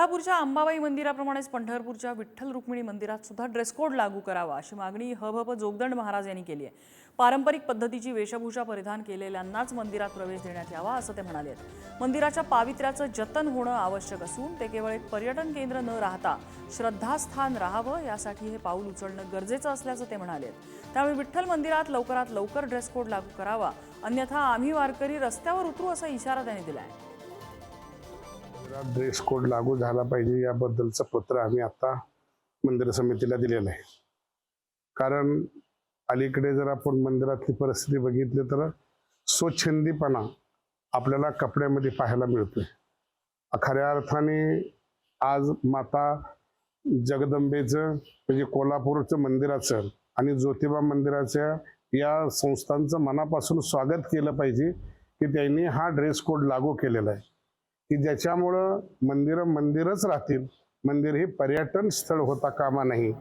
कोल्हापूरच्या अंबाबाई मंदिराप्रमाणेच पंढरपूरच्या विठ्ठल रुक्मिणी मंदिरात सुद्धा ड्रेस कोड लागू करावा अशी मागणी हभप जोगदंड महाराज यांनी केली आहे. पारंपरिक पद्धतीची वेशभूषा परिधान केलेल्यांनाच मंदिरात प्रवेश देण्यात यावा असं ते म्हणाले मंदिराच्या पावित्र्याचं जतन होणं आवश्यक असून ते केवळ एक पर्यटन केंद्र न राहता श्रद्धास्थान राहावं यासाठी हे पाऊल उचलणं गरजेचं असल्याचं ते म्हणाले त्यामुळे विठ्ठल मंदिरात लवकरात लवकर ड्रेस कोड लागू करावा अन्यथा आम्ही वारकरी रस्त्यावर उतरू असा इशारा त्यांनी दिला आहे ड्रेस कोड लागू झाला पाहिजे याबद्दलचं पत्र आम्ही आता मंदिर समितीला दिलेलं आहे. कारण अलीकडे जर आपण मंदिरातली परिस्थिती बघितली तर स्वच्छंदीपणा आपल्याला कपड्यामध्ये पाहायला मिळतोय. खऱ्या अर्थाने आज माता जगदंबेचं म्हणजे कोल्हापूरचं मंदिराचं आणि ज्योतिबा मंदिराच्या या संस्थांचं मनापासून स्वागत केलं पाहिजे की त्यांनी हा ड्रेस कोड लागू केलेला आहे. की ज्याच्यामुळं मंदिरं मंदिरच राहतील. मंदिर हे पर्यटन स्थळ होता कामा नाही.